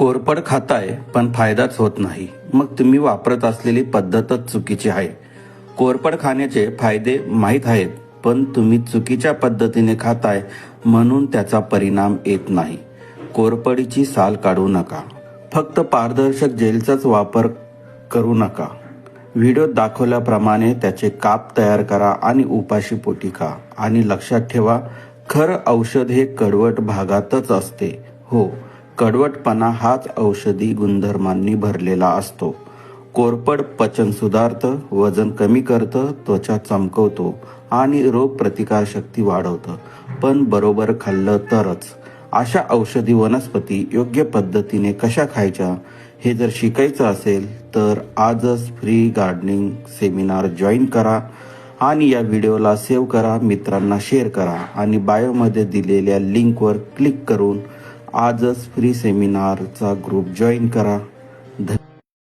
कोरपड खाताय पण फायदाच होत नाही. मग तुम्ही वापरत असलेली पद्धतच चुकीची आहे. कोरपड खाण्याचे फायदे माहीत आहेत पण तुम्ही चुकीच्या पद्धतीने खाताय म्हणून त्याचा परिणाम येत नाही. कोरपडीची साल काढू नका. फक्त पारदर्शक जेलचाच वापर करू नका. व्हिडिओ दाखवल्याप्रमाणे त्याचे काप तयार करा आणि उपाशी पोटी खा. आणि लक्षात ठेवा खरं औषध हे कडवट भागातच असते. हो कडवटपणा हाच औषधी गुणधर्मांनी भरलेला असतो. कोरपड पचन सुधारतं वजन कमी करतं त्वचा चमकवतो आणि रोग प्रतिकारशक्ती वाढवतं. पण बरोबर खाल्लं तरच. अशा औषधी वनस्पती योग्य पद्धतीने कशा खायच्या हे जर शिकायचं असेल तर आजच फ्री गार्डनिंग सेमिनार जॉईन करा आणि या व्हिडिओला सेव्ह करा मित्रांना शेअर करा आणि बायोमध्ये दिलेल्या लिंकवर क्लिक करून आजच फ्री सेमिनारचा ग्रुप जॉईन करा. ध